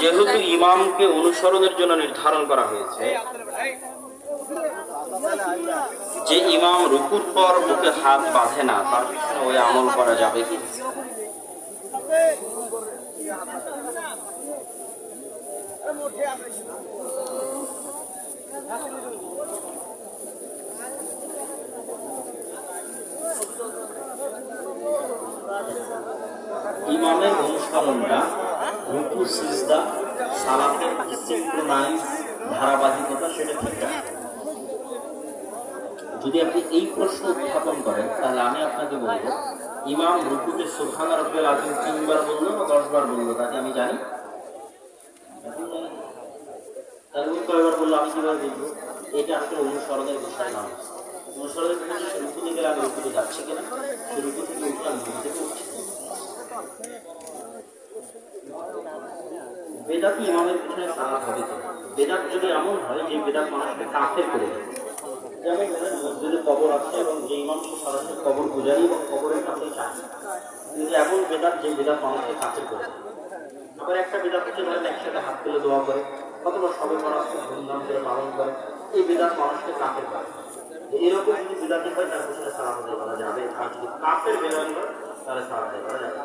যেহেতু ইমামকে অনুসরণের জন্য নির্ধারণ করা হয়েছে, যে ইমাম রুকুর পর বুকে হাত বাঁধে না, তার পিছনে ওই আমল করা যাবে কি? ইমামের অনুসরণটা যদি আপনি এই প্রশ্ন উত্থাপন করেন, তাহলে আমি আপনাকে বলব, ইমাম রুকুতে রব্বেল আজিম তিনবার বলল বা দশবার বলল, তাকে আমি জানি। তাহলে ওই কয়বার বলল এটা আসলে অনুসরণের বিষয় নয়। অনুসরণের বিষয় রুকুতে গেলে আমি রুকুতে যাচ্ছি কিনা? রুকু থেকে উঠে আমি রুকু থেকে উঠছি বেদাতি ইমামের পিছনে সালাত হবে বেদাত যদি এমন হয় যে বেদাত মানুষকে কাফের করে দেয়, যেমন মসজিদে কবর আছে এবং যে ইমাম সে সরাসরি কবর পূজারি এবং কবরের কাছে চায় কিন্তু এমন বেদাত যে বেদাত মানুষকে কাফের করে দেয়। আবার একটা বেদাত হচ্ছে ধরেন একসাথে হাত তুলে দোয়া করে, অথবা সবে পড়া ধুমধাম করে পালন করে, এই বেদাত মানুষকে কাফের করে এরকম যদি বেদাতি হয়, তার পিছনে সারা হতে করা যাবে। আর যদি কাফের বেদাতি হয়, তাহলে সারা হতে করা যাবে